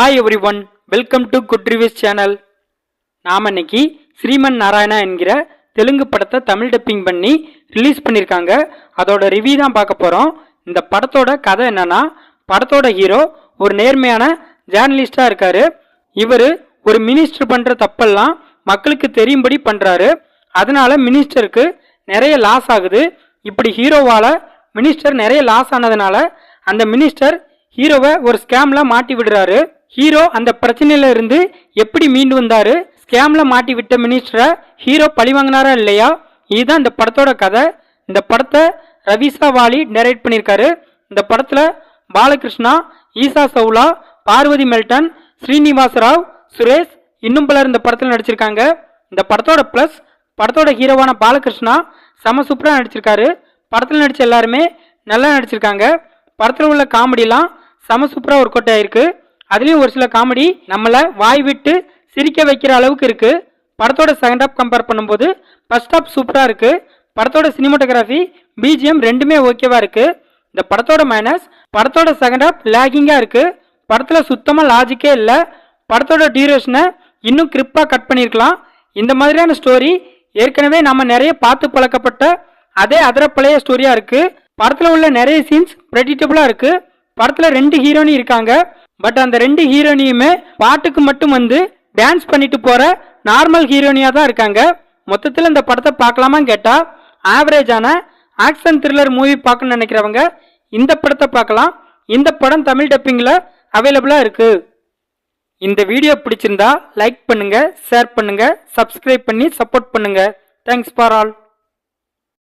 Hi everyone welcome to good reviews channel நாம் இன்னைக்கு ஸ்ரீமன் நாராயணா என்கிற தெலுங்கு படத்தை தமிழ் டப்பிங் பண்ணி ரிலீஸ் பண்ணியிருக்காங்க அதோட ரிவ்யூ தான் பார்க்க போகிறோம் இந்த படத்தோட கதை என்னன்னா படத்தோட ஹீரோ ஒரு நேர்மையான ஜேர்னலிஸ்டாக இருக்கார். இவர் ஒரு மினிஸ்டர் பண்ணுற தப்பெல்லாம் மக்களுக்கு தெரியும்படி பண்ணுறாரு அதனால மினிஸ்டருக்கு நிறைய லாஸ் ஆகுது. இப்படி ஹீரோவால் மினிஸ்டர் நிறைய லாஸ் ஆனதுனால அந்த மினிஸ்டர் ஹீரோவை ஒரு ஸ்கேமில் மாட்டி விடுறாரு. ஹீரோ அந்த பிரச்சனையில இருந்து எப்படி மீண்டு வந்தாரு? ஸ்கேம்ல மாட்டி விட்ட மினிஸ்டரை ஹீரோ பழி வாங்கினாரா இல்லையா? இதுதான் இந்த படத்தோட கதை. இந்த படத்தை ரவிசா வாலி டைரக்ட் பண்ணியிருக்காரு. இந்த படத்துல பாலகிருஷ்ணா ஈசா சவுலா பார்வதி மெல்டன் ஸ்ரீனிவாச ராவ் சுரேஷ் இன்னும் பலர் இந்த படத்தில் நடிச்சிருக்காங்க. இந்த படத்தோட ப்ளஸ் படத்தோட ஹீரோவான பாலகிருஷ்ணா செம சூப்பராக நடிச்சிருக்காரு. படத்தில் நடித்த எல்லாருமே நல்லா நடிச்சிருக்காங்க. படத்தில் உள்ள காமெடிலாம் செம சூப்பராக ஒர்க் அவுட் ஆயிருக்கு. அதுலேயும் ஒரு சில காமெடி நம்மளை வாய் விட்டு சிரிக்க வைக்கிற அளவுக்கு இருக்குது படத்தோட செகண்ட் ஹாப் கம்பேர் பண்ணும்போது ஃபர்ஸ்ட் ஹாப் சூப்பராக இருக்குது படத்தோட சினிமோட்டோகிராஃபி பிஜிஎம் ரெண்டுமே ஓகேவாக இருக்குது இந்த படத்தோட மைனஸ் படத்தோட செகண்ட் ஹாப் லேகிங்காக இருக்குது படத்தில் சுத்தமாக லாஜிக்கே இல்லை. படத்தோட டியூரேஷனை இன்னும் கிரிப்பாக கட் பண்ணியிருக்கலாம் இந்த மாதிரியான ஸ்டோரி ஏற்கனவே நம்ம நிறைய பார்த்து பழக்கப்பட்ட அதே அதர பழைய இருக்குது படத்தில் உள்ள நிறைய சீன்ஸ் ப்ரெடிக்டபுளாக இருக்குது படத்தில் ரெண்டு ஹீரோனி இருக்காங்க. பட் அந்த ரெண்டு ஹீரோனியுமே பாட்டுக்கு மட்டும் வந்து டான்ஸ் பண்ணிட்டு போற நார்மல் ஹீரோனியா தான் இருக்காங்க. மொத்தத்தில் இந்த படத்தை பார்க்கலாமான்னு கேட்டால் ஆவரேஜான ஆக்ஷன் த்ரில்லர் மூவி பார்க்கணும்னு நினைக்கிறவங்க இந்த படத்தை பார்க்கலாம். இந்த படம் தமிழ் டப்பிங்கில் அவைலபிளாக இருக்கு. இந்த வீடியோ பிடிச்சிருந்தா லைக் பண்ணுங்க ஷேர் பண்ணுங்க சப்ஸ்கிரைப் பண்ணி சப்போர்ட் பண்ணுங்க. Thanks for all